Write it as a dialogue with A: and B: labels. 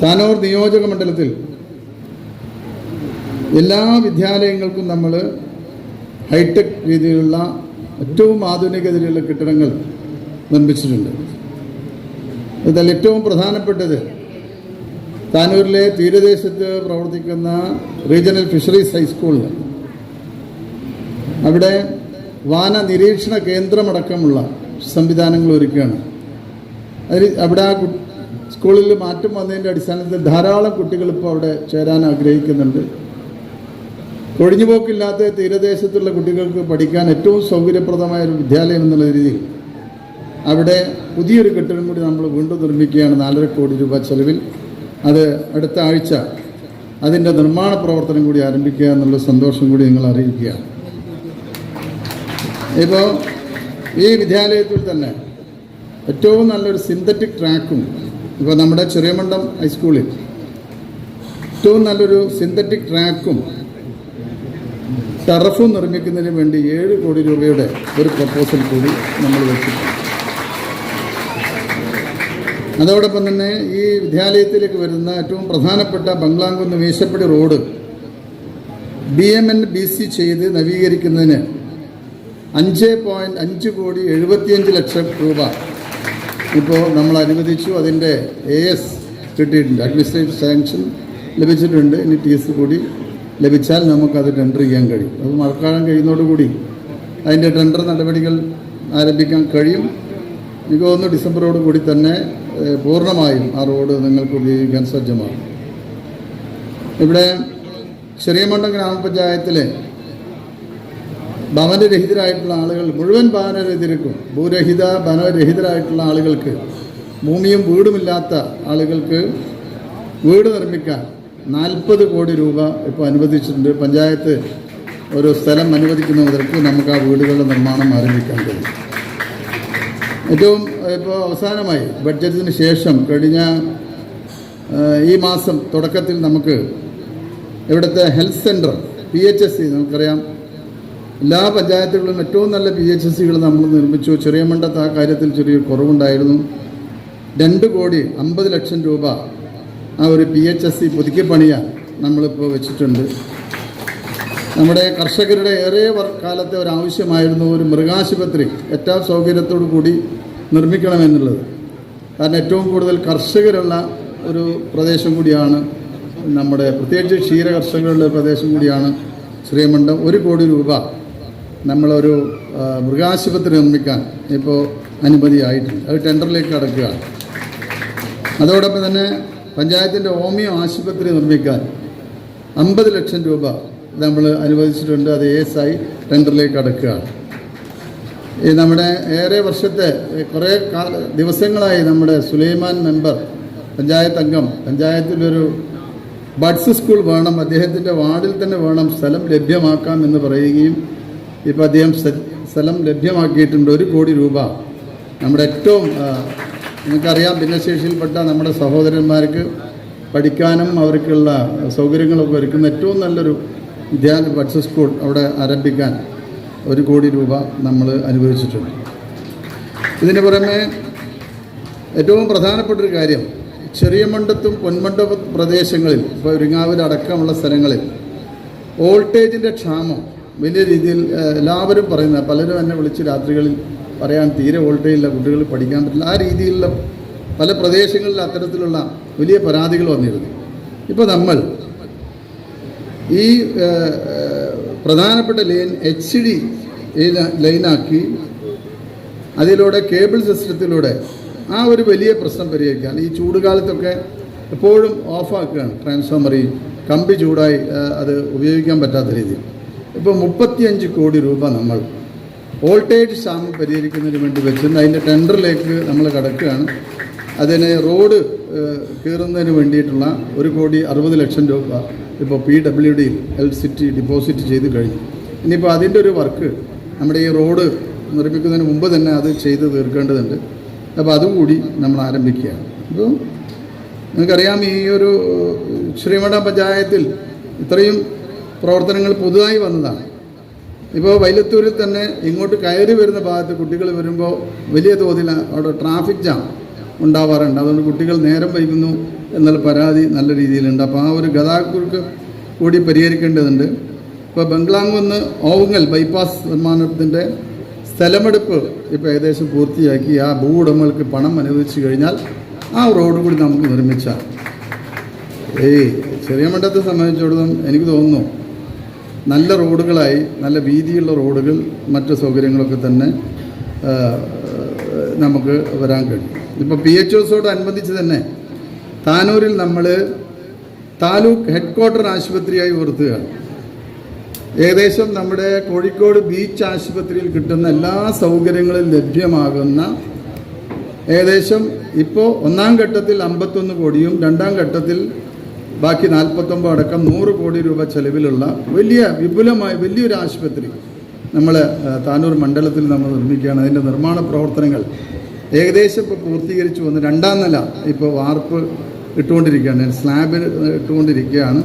A: താനൂർ നിയോജക മണ്ഡലത്തിൽ എല്ലാ വിദ്യാലയങ്ങൾക്കും നമ്മൾ ഹൈടെക് രീതിയിലുള്ള ഏറ്റവും ആധുനികതയിലുള്ള കെട്ടിടങ്ങൾ നിർമ്മിച്ചിട്ടുണ്ട്. ഇതിൽ ഏറ്റവും പ്രധാനപ്പെട്ടത് താനൂരിലെ തീരദേശത്ത് പ്രവർത്തിക്കുന്ന റീജിയണൽ ഫിഷറീസ് ഹൈസ്കൂളിൽ അവിടെ വാന നിരീക്ഷണ കേന്ദ്രമടക്കമുള്ള സംവിധാനങ്ങൾ ഒരുക്കുകയാണ്. അതിൽ അവിടെ ആ സ്കൂളിൽ മാറ്റം വന്നതിന്റെ അടിസ്ഥാനത്തിൽ ധാരാളം കുട്ടികൾ ഇപ്പോൾ അവിടെ ചേരാൻ ആഗ്രഹിക്കുന്നുണ്ട്. ഒഴിഞ്ഞുപോക്കില്ലാത്ത തീരദേശത്തുള്ള കുട്ടികൾക്ക് പഠിക്കാൻ ഏറ്റവും സൗകര്യപ്രദമായ ഒരു വിദ്യാലയം എന്നുള്ള രീതിയിൽ അവിടെ പുതിയൊരു കെട്ടിടം കൂടി നമ്മൾ വീണ്ടും നിർമ്മിക്കുകയാണ്. നാലര കോടി രൂപ ചെലവിൽ അത് അടുത്ത ആഴ്ച അതിന്റെ നിർമ്മാണ പ്രവർത്തനം കൂടി ആരംഭിക്കുക എന്നുള്ള സന്തോഷം കൂടി നിങ്ങൾ അറിയിക്കുകയാണ്. ഇപ്പോൾ ഈ വിദ്യാലയത്തിൽ തന്നെ ഏറ്റവും നല്ലൊരു സിന്തറ്റിക് ട്രാക്കും ഇപ്പോൾ നമ്മുടെ ചെറിയമണ്ടം ഹൈസ്കൂളിൽ ഏറ്റവും നല്ലൊരു സിന്തറ്റിക് ട്രാക്കും ടറഫും നിർമ്മിക്കുന്നതിന് വേണ്ടി ഏഴ് കോടി രൂപയുടെ ഒരു പ്രപ്പോസൽ കൂടി നമ്മൾ വെച്ചിട്ടുണ്ട്. അതോടൊപ്പം തന്നെ ഈ വിദ്യാലയത്തിലേക്ക് വരുന്ന ഏറ്റവും പ്രധാനപ്പെട്ട Banglamkunnu Meeshappadi road B M N B C ചെയ്ത് നവീകരിക്കുന്നതിന് അഞ്ച് പോയിന്റ് അഞ്ച് കോടി എഴുപത്തിയഞ്ച് ലക്ഷം രൂപ ഇപ്പോൾ നമ്മൾ അനുവദിച്ചു അതിന്റെ എ എസ് കിട്ടിയിട്ടുണ്ട്. അഡ്മിനിസ്ട്രേറ്റീവ് സാങ്ഷൻ ലഭിച്ചിട്ടുണ്ട്. ഇനി ടി എസ് കൂടി ലഭിച്ചാൽ നമുക്കത് ടെൻഡർ ചെയ്യാൻ കഴിയും. അത് മഴക്കാലം കഴിയുന്നതോടുകൂടി അതിന്റെ ടെൻഡർ നടപടികൾ ആരംഭിക്കാൻ കഴിയും. എനിക്ക് തോന്നുന്നു ഡിസംബറോട് കൂടി തന്നെ പൂർണമായും ആ റോഡ് നിങ്ങൾക്ക് ഉപയോഗിക്കാൻ സജ്ജമാണ് ഇവിടെ ചെറിയമണ്ടം ഗ്രാമപഞ്ചായത്തിലെ ഭവനരഹിതരായിട്ടുള്ള ആളുകൾ മുഴുവൻ ഭവനരഹിതർക്കും ഭൂരഹിത ഭവനരഹിതരായിട്ടുള്ള ആളുകൾക്ക് ഭൂമിയും വീടുമില്ലാത്ത ആളുകൾക്ക് വീട് നിർമ്മിക്കാൻ നാൽപ്പത് കോടി രൂപ ഇപ്പോൾ അനുവദിച്ചിട്ടുണ്ട്. പഞ്ചായത്ത് ഒരു സ്ഥലം അനുവദിക്കുന്ന മുതൽക്ക് നമുക്ക് ആ വീടുകളുടെ നിർമ്മാണം ആരംഭിക്കാൻ കഴിയും. ഏറ്റവും ഇപ്പോൾ അവസാനമായി ബഡ്ജറ്റിന് ശേഷം കഴിഞ്ഞ ഈ മാസം തുടക്കത്തിൽ നമുക്ക് ഇവിടുത്തെ health centre P H S C നമുക്കറിയാം എല്ലാ പഞ്ചായത്തുകളിലും ഏറ്റവും നല്ല പി എച്ച് എസ് സികൾ നമ്മൾ നിർമ്മിച്ചു. ചെറിയ മണ്ടത്ത് ആ കാര്യത്തിൽ ചെറിയൊരു കുറവുണ്ടായിരുന്നു. രണ്ട് കോടി അമ്പത് ലക്ഷം രൂപ ആ ഒരു പി എച്ച് എസ് സി പുതുക്കി പണിയാൻ നമ്മളിപ്പോൾ വെച്ചിട്ടുണ്ട്. നമ്മുടെ കർഷകരുടെ ഏറെ കാലത്തെ ഒരു ആവശ്യമായിരുന്നു ഒരു മൃഗാശുപത്രി ഏറ്റവും സൗകര്യത്തോടു കൂടി നിർമ്മിക്കണമെന്നുള്ളത് കാരണം ഏറ്റവും കൂടുതൽ കർഷകരുള്ള ഒരു പ്രദേശം കൂടിയാണ് നമ്മുടെ പ്രത്യേകിച്ച് ക്ഷീര കർഷകരുടെ പ്രദേശം കൂടിയാണ് ശ്രീമണ്ഡം ഒരു കോടി രൂപ നമ്മളൊരു മൃഗാശുപത്രി നിർമ്മിക്കാൻ ഇപ്പോൾ അനുമതിയായിട്ടുണ്ട്. അത് ടെൻഡറിലേക്ക് കടക്കുകയാണ് അതോടൊപ്പം തന്നെ പഞ്ചായത്തിന്റെ ഹോമിയോ ആശുപത്രി നിർമ്മിക്കാൻ അമ്പത് ലക്ഷം രൂപ നമ്മൾ അനുവദിച്ചിട്ടുണ്ട്. അത് എസ് ആയി ടെൻഡറിലേക്ക് കടക്കുകയാണ് ഈ നമ്മുടെ ഏറെ വർഷത്തെ കുറേ ദിവസങ്ങളായി നമ്മുടെ സുലൈമാൻ മെമ്പർ പഞ്ചായത്ത് അംഗം പഞ്ചായത്തിലൊരു ബഡ്സ് സ്കൂൾ വേണം അദ്ദേഹത്തിന്റെ വാർഡിൽ തന്നെ വേണം സ്ഥലം ലഭ്യമാക്കാം എന്ന് പറയുകയും ഇപ്പോൾ അദ്ദേഹം സ്ഥ- സ്ഥലം ലഭ്യമാക്കിയിട്ടുണ്ട് ഒരു കോടി രൂപ. നമ്മുടെ ഏറ്റവും നിങ്ങൾക്കറിയാം ഭിന്നശേഷിയിൽപ്പെട്ട നമ്മുടെ സഹോദരന്മാർക്ക് പഠിക്കാനും അവർക്കുള്ള സൗകര്യങ്ങളൊക്കെ ഒരുക്കുന്ന ഏറ്റവും നല്ലൊരു വിദ്യാലയ ബഡ്സ് സ്കൂൾ അവിടെ ആരംഭിക്കാൻ ഒരു കോടി രൂപ നമ്മൾ അനുവദിച്ചിട്ടുണ്ട്. ഇതിന് പുറമെ ഏറ്റവും പ്രധാനപ്പെട്ടൊരു കാര്യം ചെറിയ മണ്ഡത്തും പൊന്മണ്ഡപ പ്രദേശങ്ങളിൽ ഇപ്പോൾ ഒരുങ്ങാവിലടക്കമുള്ള സ്ഥലങ്ങളിൽ വോൾട്ടേജിന്റെ ക്ഷാമം വലിയ രീതിയിൽ എല്ലാവരും പറയുന്ന പലരും എന്നെ വിളിച്ച് രാത്രികളിൽ പറയാൻ തീരെ വോൾട്ടേജില്ല കുട്ടികൾ പഠിക്കാൻ പറ്റില്ല. ആ രീതിയിലുള്ള പല പ്രദേശങ്ങളിൽ അത്തരത്തിലുള്ള വലിയ പരാതികൾ വന്നിരുന്നു. ഇപ്പോൾ നമ്മൾ ഈ പ്രധാനപ്പെട്ട ലൈൻ എച്ച് ഡി ലൈനാക്കി അതിലൂടെ കേബിൾ സിസ്റ്റത്തിലൂടെ ആ ഒരു വലിയ പ്രശ്നം പരിഹരിക്കാൻ ഈ ചൂടുകാലത്തൊക്കെ എപ്പോഴും ഓഫാക്കുകയാണ്. ട്രാൻസ്ഫോമർ ഈ കമ്പി ചൂടായി അത് ഉപയോഗിക്കാൻ പറ്റാത്ത രീതിയിൽ. ഇപ്പോൾ മുപ്പത്തിയഞ്ച് കോടി രൂപ നമ്മൾ വോൾട്ടേജ് ക്ഷാമം പരിഹരിക്കുന്നതിന് വേണ്ടി വെച്ചിട്ടുണ്ട് അതിന്റെ ടെൻഡറിലേക്ക് നമ്മൾ കടക്കുകയാണ്. അതിന് റോഡ് കീറുന്നതിന് വേണ്ടിയിട്ടുള്ള ഒരു കോടി അറുപത് ലക്ഷം രൂപ ഇപ്പോൾ പി ഡബ്ല്യു ഡിയിൽ എൽ സിറ്റി ഡിപ്പോസിറ്റ് ചെയ്ത് കഴിഞ്ഞു. ഇനിയിപ്പോൾ അതിന്റെ ഒരു വർക്ക് നമ്മുടെ ഈ റോഡ് നിർമ്മിക്കുന്നതിന് മുമ്പ് തന്നെ അത് ചെയ്ത് തീർക്കേണ്ടതുണ്ട്. അപ്പോൾ അതുകൂടി നമ്മൾ ആരംഭിക്കുകയാണ്. അപ്പോൾ നിങ്ങൾക്കറിയാം ഈ ഒരു ശ്രീമഠ പഞ്ചായത്തിൽ ഇത്രയും പ്രവർത്തനങ്ങൾ പുതുതായി വന്നതാണ്. ഇപ്പോൾ വൈലത്തൂരിൽ തന്നെ ഇങ്ങോട്ട് കയറി വരുന്ന ഭാഗത്ത് കുട്ടികൾ വരുമ്പോൾ വലിയ തോതിൽ അവിടെ ട്രാഫിക് ജാം ഉണ്ടാവാറുണ്ട്. അതുകൊണ്ട് കുട്ടികൾ നേരം വൈകുന്നു എന്നുള്ള പരാതി നല്ല രീതിയിലുണ്ട്. അപ്പോൾ ആ ഒരു ഗതാഗതക്കുരുക്ക് കൂടി പരിഹരിക്കേണ്ടതുണ്ട്. ഇപ്പോൾ ബംഗ്ലാംകുന്ന് ഓവുങ്ങൽ ബൈപ്പാസ് നിർമ്മാണത്തിന്റെ സ്ഥലമെടുപ്പ് ഇപ്പോൾ ഏകദേശം പൂർത്തിയാക്കി. ആ ഭൂ ഉടമകൾക്ക് പണം അനുവദിച്ചു കഴിഞ്ഞാൽ ആ റോഡ് കൂടി നമുക്ക് നിർമ്മിച്ചാൽ. ഏയ് ചെറിയ മണ്ഡലത്തെ സംബന്ധിച്ചിടത്തോളം എനിക്ക് തോന്നുന്നു നല്ല റോഡുകളായി നല്ല വീതിയുള്ള റോഡുകൾ മറ്റു സൗകര്യങ്ങളൊക്കെ തന്നെ നമുക്ക് വരാൻ കഴിയും. ഇപ്പോൾ പി എച്ച് ഒസോട് അനുബന്ധിച്ച് തന്നെ താനൂരിൽ നമ്മൾ താലൂക്ക് ഹെഡ് ക്വാർട്ടർ ആശുപത്രിയായി ഉയർത്തുകയാണ്. ഏകദേശം നമ്മുടെ കോഴിക്കോട് ബീച്ച് ആശുപത്രിയിൽ കിട്ടുന്ന എല്ലാ സൗകര്യങ്ങളും ലഭ്യമാകുന്ന ഏകദേശം ഇപ്പോൾ ഒന്നാം ഘട്ടത്തിൽ അമ്പത്തൊന്ന് കോടിയും രണ്ടാം ഘട്ടത്തിൽ ബാക്കി നാൽപ്പത്തൊമ്പത് അടക്കം നൂറ് കോടി രൂപ ചെലവിലുള്ള വലിയ വിപുലമായ വലിയൊരു ആശുപത്രി നമ്മൾ താനൂർ മണ്ഡലത്തിൽ നമ്മൾ നിർമ്മിക്കുകയാണ്. അതിന്റെ നിർമ്മാണ പ്രവർത്തനങ്ങൾ ഏകദേശം ഇപ്പോൾ പൂർത്തീകരിച്ചു വന്ന് രണ്ടാം നില ഇപ്പോൾ വാർപ്പ് ഇട്ടുകൊണ്ടിരിക്കുകയാണ്. സ്ലാബ് ഇട്ടുകൊണ്ടിരിക്കുകയാണ്.